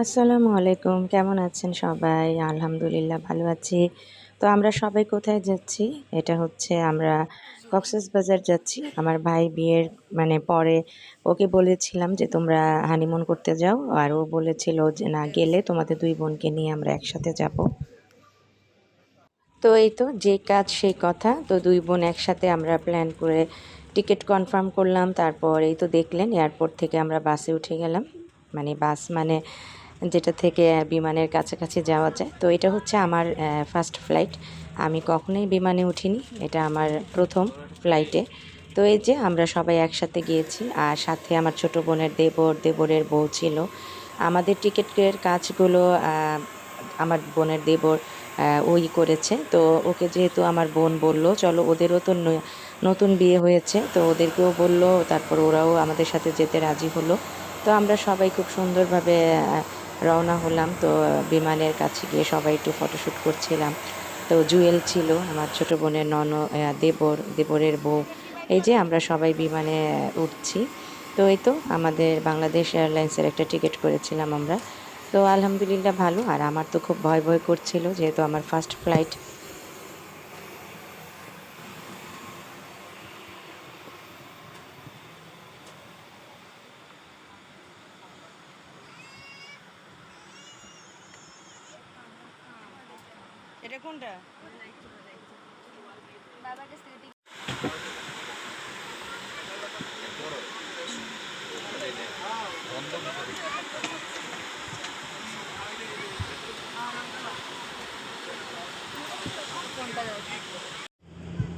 আসসালামু আলাইকুম। কেমন আছেন সবাই? আলহামদুলিল্লাহ ভালো আছি। তো আমরা সবাই কোথায় যাচ্ছি? এটা হচ্ছে আমরা কক্সেস বাজার যাচ্ছি। আমার ভাই বিয়ের মানে পরে ওকে বলেছিলাম যে, তোমরা হানিমুন করতে যাও। আর ও বলেছিল যে, না, গেলে তোমাদের দুই বোনকে নিয়ে আমরা একসাথে যাব। তো এই তো, যে কাজ সেই কথা। তো দুই বোন একসাথে আমরা প্ল্যান করে টিকিট কনফার্ম করলাম। তারপর এই তো দেখলেন এয়ারপোর্ট থেকে আমরা বাসে উঠে গেলাম। মানে বাস মানে যেটা থেকে বিমানের কাছাকাছি যাওয়া যায়। তো এটা হচ্ছে আমার ফার্স্ট ফ্লাইট আমি কখনোই বিমানে উঠিনি। এটা আমার প্রথম ফ্লাইটে তো এই যে আমরা সবাই একসাথে গিয়েছি আর সাথে আমার ছোট বোনের দেবর, দেবরের বউ ছিল। আমাদের টিকিটের কাজগুলো আমার বোনের দেবর ওই করেছে। তো ওকে যেহেতু আমার বোন বলল, চলো ওদেরও তো নতুন বিয়ে হয়েছে। তো ওদেরকেও বলল, তারপর ওরাও আমাদের সাথে যেতে রাজি হলো। তো আমরা সবাই খুব সুন্দরভাবে রওনা হলাম। তো বিমানের কাছে গিয়ে সবাই একটু ফটোশ্যুট করছিলাম। তো, জুয়েল ছিল, আমার ছোটো বোনের নন দেবর, দেবরের বউ। এই যে, আমরা সবাই বিমানে উঠছি। তো, এই তো, আমাদের বাংলাদেশ এয়ারলাইন্সের একটা টিকিট করেছিলাম আমরা। তো, আলহামদুলিল্লাহ ভালো। আর আমার তো খুব ভয় ভয় করছিল, যেহেতু আমার ফার্স্ট ফ্লাইট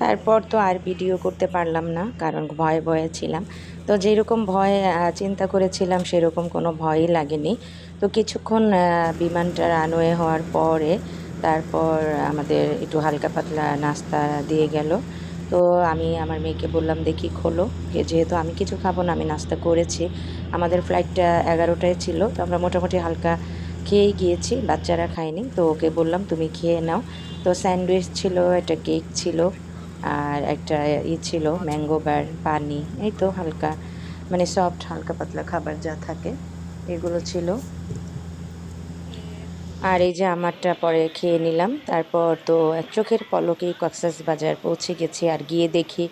তারপর তো আর ভিডিও করতে পারলাম না, কারণ ভয়ে ভয়ে ছিলাম। তো যেরকম ভয় চিন্তা করেছিলাম সেরকম কোনো ভয়ই লাগেনি। তো কিছুক্ষণ বিমানটা রানওয়ে হওয়ার পরে তারপর আমাদের একটু হালকা পাতলা নাস্তা দিয়ে গেল। তো আমি আমার মেয়েকে বললাম, দেখি খোলো যেহেতু আমি কিছু খাব না, আমি নাস্তা করেছি। আমাদের ফ্লাইটটা এগারোটায় ছিল, তো আমরা মোটামুটি হালকা খেয়েই গিয়েছি, বাচ্চারা খায়নি। তো ওকে বললাম, তুমি খেয়ে নাও। তো স্যান্ডউইচ ছিল, একটা কেক ছিল। আর একটা ই ছিল ম্যাঙ্গো বার পানি, এই তো হালকা মানে সফট হালকা পাতলা খাবার যা থাকে, এগুলো ছিল। আর এই যে আমারটা পরে খেয়ে নিলাম, তারপর তো চোখের পলকেই কক্সাস বাজার পৌঁছে গেছি আর গিয়ে দেখি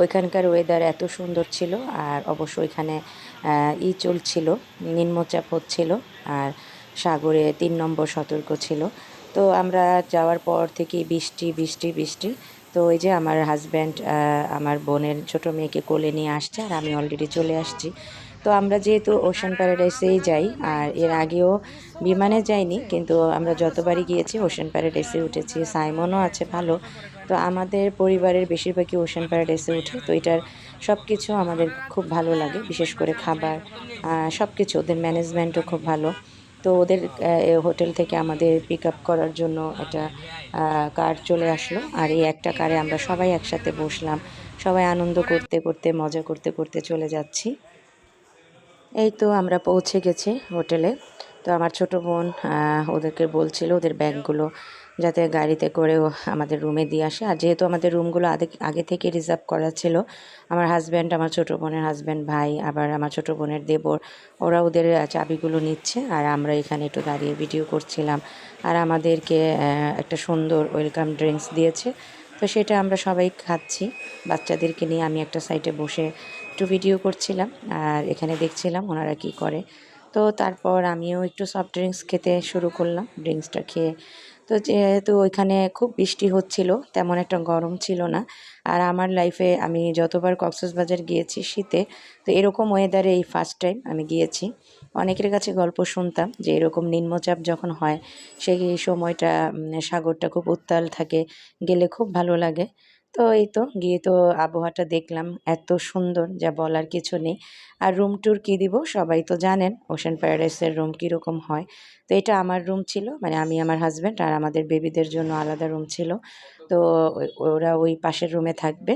ওইখানকার ওয়েদার এত সুন্দর ছিল আর অবশ্য ওইখানে ই চলছিল, নিম্নচাপ হচ্ছিল আর সাগরে তিন নম্বর সতর্ক ছিল। তো আমরা যাওয়ার পর থেকে বৃষ্টি বৃষ্টি বৃষ্টি তো ওই যে আমার হাজব্যান্ড আমার বোনের ছোট মেয়েকে কোলে নিয়ে আসছে আর আমি অলরেডি চলে আসছি। তো আমরা যেহেতু ওশান প্যারাডাইসেই যাই আর এর আগেও বিমানে যাইনি, কিন্তু আমরা যতবারই গিয়েছি ওশান প্যারাডাইসে উঠেছি। সাইমনও আছে ভালো। তো আমাদের পরিবারের বেশিরভাগই ওশান প্যারাডাইসে উঠে। তো এটার সব কিছু আমাদের খুব ভালো লাগে, বিশেষ করে খাবার সব কিছু ওদের ম্যানেজমেন্টও খুব ভালো। তো ওদের হোটেল থেকে আমাদের পিক আপ করার জন্য একটা কার চলে আসলো। আর এই একটা কারে আমরা সবাই একসাথে বসলাম। সবাই আনন্দ করতে করতে, মজা করতে করতে চলে যাচ্ছি। এই তো আমরা পৌঁছে গেছি হোটেলে। তো আমার ছোট বোন ওদেরকে বলছিল ওদের ব্যাগগুলো যাতে গাড়িতে করেও আমাদের রুমে দিয়ে আসে। আর যেহেতু আমাদের রুমগুলো আগে আগে থেকে রিজার্ভ করা ছিল, আমার হাজব্যান্ড আমার ছোটো বোনের হাজব্যান্ড ভাই, আবার আমার ছোটো বোনের দেবর, ওরা ওদের চাবিগুলো নিচ্ছে। আর আমরা এখানে একটু দাঁড়িয়ে ভিডিও করছিলাম। আর আমাদেরকে একটা সুন্দর ওয়েলকাম ড্রিঙ্কস দিয়েছে। তো সেটা আমরা সবাই খাচ্ছি। বাচ্চাদেরকে নিয়ে আমি একটা সাইডে বসে একটু ভিডিও করছিলাম। আর এখানে দেখছিলাম ওনারা কি করে। তো তারপর আমিও একটু সফট ড্রিঙ্কস খেতে শুরু করলাম। ড্রিঙ্কসটা খেয়ে তো যেহেতু ওইখানে খুব বৃষ্টি হচ্ছিল, তেমন একটা গরম ছিল না। আর আমার লাইফে আমি যতবার কক্সবাজার গিয়েছি শীতে, তো এরকম ওয়েদারে এই ফার্স্ট টাইম আমি গিয়েছি। অনেকের কাছে গল্প শুনতাম যে এরকম নিম্নচাপ যখন হয়, সেই সময়টা সাগরটা খুব উত্তাল থাকে, গেলে খুব ভালো লাগে। তো এই তো গিয়ে তো আবহাওয়াটা দেখলাম, এত সুন্দর যা বলার কিছু নেই। আর রুম ট্যুর কী দিব সবাই তো জানেন ওশান প্যারাডাইসের রুম কীরকম হয়। তো এটা আমার রুম ছিল মানে আমি আমার হাজব্যান্ড আর আমাদের বেবিদের জন্য আলাদা রুম ছিল। তো ওরা ওই পাশের রুমে থাকবে।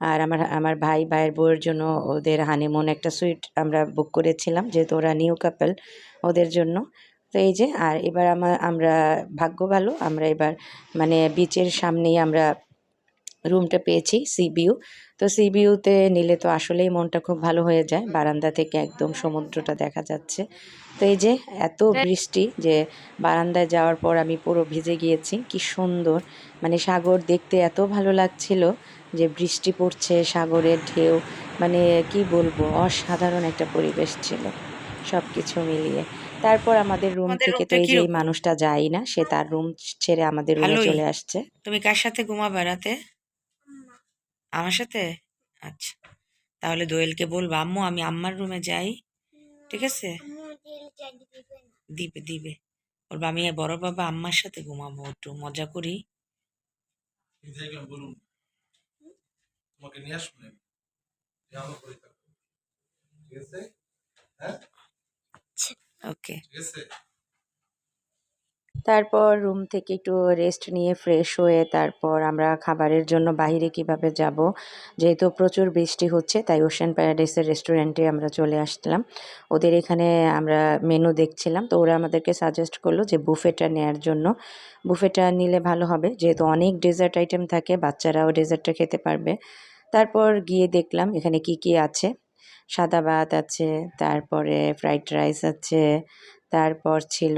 আর আমার আমার ভাই ভাইয়ের বউয়ের জন্য ওদের হানিমুন একটা সুইট আমরা বুক করেছিলাম, যেহেতু ওরা নিউ কাপেল ওদের জন্য। তো এই যে, আর এবার আমার আমরা ভাগ্য ভালো, আমরা এবার মানে বিচের সামনেই আমরা রুমটা পেয়েছি সিবিউ তো সিবিউতে নিলে তো আসলেই মনটা খুব ভালো হয়ে যায়। বারান্দা থেকে একদম সমুদ্রটা দেখা যাচ্ছে। তো এই যে এত বৃষ্টি যে বারান্দায় যাওয়ার পর আমি পুরো ভিজে গিয়েছি কি সুন্দর। মানে সাগর দেখতে এত ভালো লাগছিল যে বৃষ্টি পড়ছে সাগরের ঢেউ। মানে কি বলব অসাধারণ একটা পরিবেশ ছিল সব কিছু মিলিয়ে। তারপর আমাদের রুম থেকে তো এই যে মানুষটা যায় না সে তার রুম ছেড়ে আমাদের রুমে। চলে আসছে। তুমি কার সাথে ঘুমাবে রাতে? আমার সাথে? আচ্ছা। তাহলে দোয়েলকে বলব আম্মু আমি আম্মার রুমে যাই। ঠিক আছে? দিবে দিবে। বলব আমি বড় বাবা আম্মার সাথে ঘুমাবো একটু মজা করি। তোমাকে নিয়ে আসব ঠিক আছে? হ্যাঁ? ওকে। ঠিক আছে? তারপর রুম থেকে একটু রেস্ট নিয়ে ফ্রেশ হয়ে তারপর আমরা খাবারের জন্য বাইরে কীভাবে যাব। যেহেতু প্রচুর বৃষ্টি হচ্ছে, তাই ওশান প্যারাডাইসের রেস্টুরেন্টে আমরা চলে আসলাম ওদের এখানে আমরা মেনু দেখছিলাম, তো ওরা আমাদেরকে সাজেস্ট করল যে বুফেটা নেয়ার জন্য। বুফেটা নিলে ভালো হবে, যেহেতু অনেক ডেজার্ট আইটেম থাকে, বাচ্চারাও ডেজার্টটা খেতে পারবে। তারপর গিয়ে দেখলাম এখানে কি কি আছে। সাদা ভাত আছে, তারপরে ফ্রাইড রাইস আছে, তারপর ছিল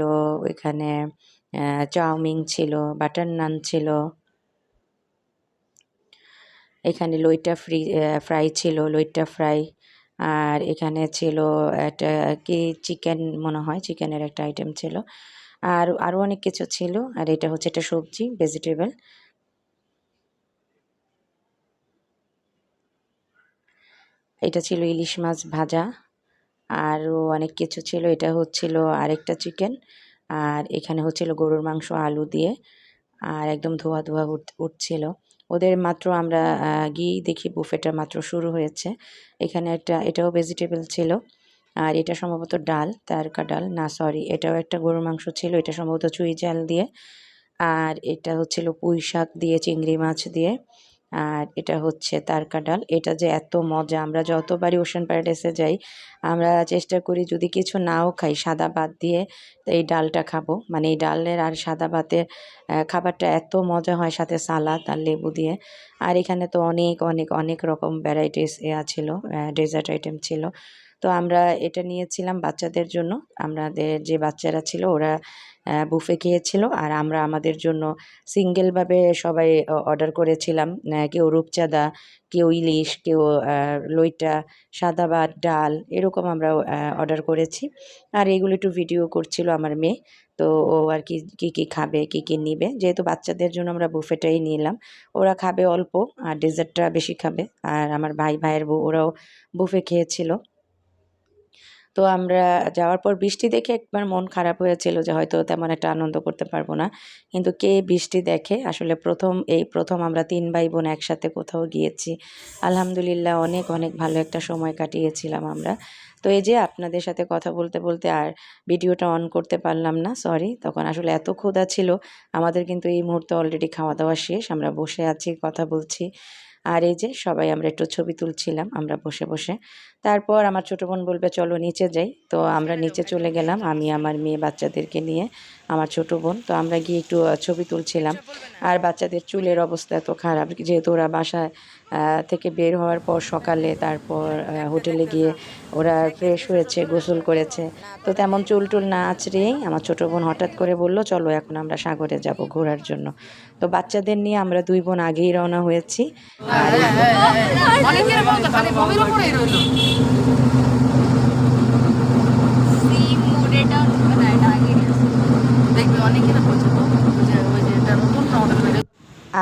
এখানে চাউমিন ছিল, বাটার নান ছিল। এখানে লইটা ফ্রি ফ্রাই ছিল, লইটা ফ্রাই আর এখানে ছিল একটা কি চিকেন মনে হয় চিকেনের একটা আইটেম ছিল। আর আরও অনেক কিছু ছিল। আর এটা হচ্ছে একটা সবজি ভেজিটেবল এটা ছিল ইলিশ মাছ ভাজা। আরও অনেক কিছু ছিল। এটা হচ্ছিল আরেকটা চিকেন আর এখানে হচ্ছিল গরুর মাংস, আলু দিয়ে, আর একদম ধোয়া ধোয়া উঠ, উঠছিল। ওদের মাত্র আমরা গিয়েই দেখি বুফেটা মাত্র শুরু হয়েছে। এখানে একটা, এটাও ভেজিটেবল ছিল, আর এটা সম্ভবত ডাল, তারকা ডাল। না সরি এটাও একটা গরুর মাংস ছিল। এটা সম্ভবত চুই জাল দিয়ে, আর এটা হচ্ছিল পুঁই শাক দিয়ে, চিংড়ি মাছ দিয়ে। আর এটা হচ্ছে তারকা ডাল এটা যে এত মজা, আমরা যতবারই ওশান প্যারাডাইসে যাই, আমরা চেষ্টা করি যদি কিছু নাও খাই, সাদা ভাত দিয়ে এই ডালটা খাব। মানে এই ডালের আর সাদা ভাতের খাবারটা এত মজা হয় সাথে সালাদ আর লেবু দিয়ে। আর এখানে তো অনেক অনেক অনেক রকম ভ্যারাইটিস এ ছিল ডেজার্ট আইটেম ছিল। তো আমরা এটা নিয়েছিলাম বাচ্চাদের জন্য। আমাদের যে বাচ্চারা ছিল ওরা বুফে খেয়েছিল আর আমরা আমাদের জন্য সিঙ্গেলভাবে সবাই অর্ডার করেছিলাম। কেউ রূপচাঁদা, কেউ ইলিশ, কেউ লইটা, সাদা ভাত, ডাল এরকম আমরা অর্ডার করেছি। আর এগুলো একটু ভিডিও করছিল আমার মেয়ে। তো ও আর কি, কী কী খাবে, কী কী নিবে? যেহেতু বাচ্চাদের জন্য আমরা বুফেটাই নিলাম। ওরা খাবে অল্প আর ডেজার্টটা বেশি খাবে। আর আমার ভাই, ভাইয়ের বউ, ওরাও বুফে খেয়েছিল। তো আমরা যাওয়ার পর বৃষ্টি দেখে একবার মন খারাপ হয়েছিল যে হয়তো তেমন একটা আনন্দ করতে পারব না। কিন্তু কে বৃষ্টি দেখে? আসলে প্রথম, এই প্রথম আমরা তিন ভাই বোন একসাথে কোথাও গিয়েছি। আলহামদুলিল্লাহ অনেক অনেক ভালো একটা সময় কাটিয়েছিলাম আমরা। তো এই যে আপনাদের সাথে কথা বলতে বলতে আর ভিডিওটা অন করতে পারলাম না, সরি। তখন আসলে এত ক্ষুধা ছিল, আমাদের কিন্তু এই মুহূর্তে অলরেডি খাওয়া দাওয়া শেষ, আমরা বসে আছি, কথা বলছি। আর এই যে সবাই আমরা একটু ছবি তুলছিলাম, আমরা বসে বসে। তারপর আমার ছোটো বোন বলবে চলো নিচে যাই। তো আমরা নিচে চলে গেলাম আমি আমার মেয়ে বাচ্চাদেরকে নিয়ে আমার ছোটো বোন। তো আমরা গিয়ে একটু ছবি তুলছিলাম। আর বাচ্চাদের চুলের অবস্থা এত খারাপ যেহেতু ওরা বাসায় আহ, থেকে বের হওয়ার পর সকালে তারপর হোটেলে গিয়ে ওরা ফ্রেশ হয়েছে গোসল করেছে। তো তেমন চুল টুল না আছড়েই আমার ছোটো বোন হঠাৎ করে বলল চলো এখন আমরা সাগরে যাব ঘোরার জন্য। তো বাচ্চাদের নিয়ে আমরা দুই বোন আগেই রওনা হয়েছি। আর মডেল বেরো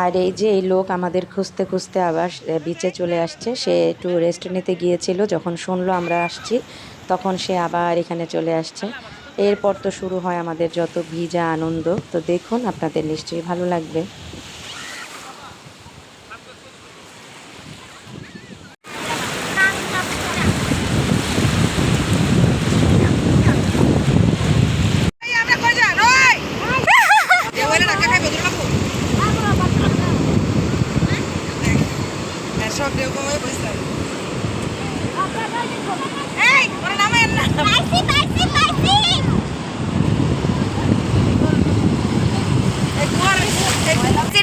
আর এই যে এই লোক আমাদের খুঁজতে খুঁজতে আবার বিচে চলে আসছে। সে একটু রেস্ট নিতে গিয়েছিল, যখন শুনলো আমরা আসছি, তখন সে আবার এখানে চলে আসছে। এরপর তো শুরু হয় আমাদের যত ভিজা আনন্দ। তো দেখুন, আপনাদের নিশ্চয়ই ভালো লাগবে।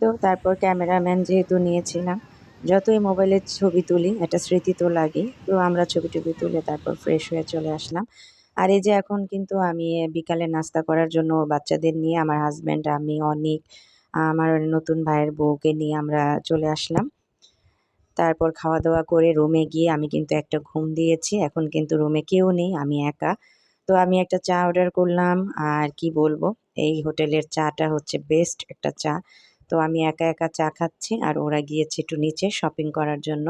তো, তারপর ক্যামেরাম্যান যেহেতু নিয়েছিলাম, যতই মোবাইলের ছবি তুলি, একটা স্মৃতি তো লাগে তো আমরা ছবি টবি তুলে তারপর ফ্রেশ হয়ে চলে আসলাম। আর এই যে এখন কিন্তু আমি বিকালে নাস্তা করার জন্য বাচ্চাদের নিয়ে, আমার হাজব্যান্ড আমি, অনিক, আমার নতুন ভাইয়ের বউকে নিয়ে আমরা চলে আসলাম। তারপর খাওয়া দাওয়া করে রুমে গিয়ে আমি কিন্তু একটা ঘুম দিয়েছি, এখন কিন্তু রুমে কেউ নেই, আমি একা। তো আমি একটা চা অর্ডার করলাম, আর কি বলব, এই হোটেলের চাটা হচ্ছে বেস্ট একটা চা। তো আমি একা একা চা খাচ্ছি আর ওরা গিয়েছে একটু নিচে শপিং করার জন্য।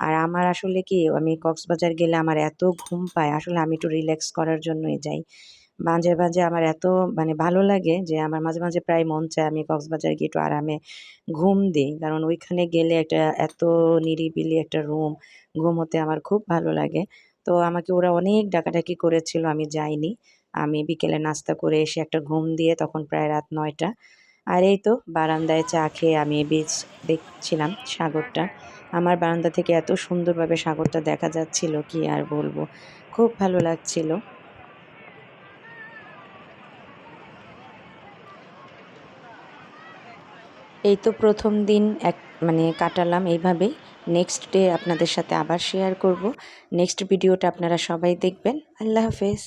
আর আমার আসলে কি, আমি কক্সবাজার গেলে আমার এত ঘুম পায়, আসলে আমি একটু রিল্যাক্স করার জন্যই যাই। মাঝে মাঝে আমার এত মানে ভালো লাগে যে আমার মাঝে মাঝে প্রায় মন চায় আমি কক্সবাজার গিয়ে একটু আরামে ঘুম দিই। কারণ ওইখানে গেলে একটা এত নিরিবিলি একটা রুম ঘুমোতে আমার খুব ভালো লাগে। তো আমাকে ওরা অনেক ডাকাডাকি করেছিল, আমি যাইনি। আমি বিকেলে নাস্তা করে এসে একটা ঘুম দিয়ে তখন প্রায় রাত নয়টা আর এই তো বারান্দায় চা খেয়ে আমি বিচ দেখছিলাম সাগরটা। আমার বারান্দা থেকে এত সুন্দরভাবে সাগরটা দেখা যাচ্ছিল, কি আর বলব? খুব ভালো লাগছিল। এই তো প্রথম দিন এক মানে কাটালাম এইভাবেই নেক্সট ডে আপনাদের সাথে আবার শেয়ার করব। নেক্সট ভিডিওটা আপনারা সবাই দেখবেন। আল্লাহ হাফেজ।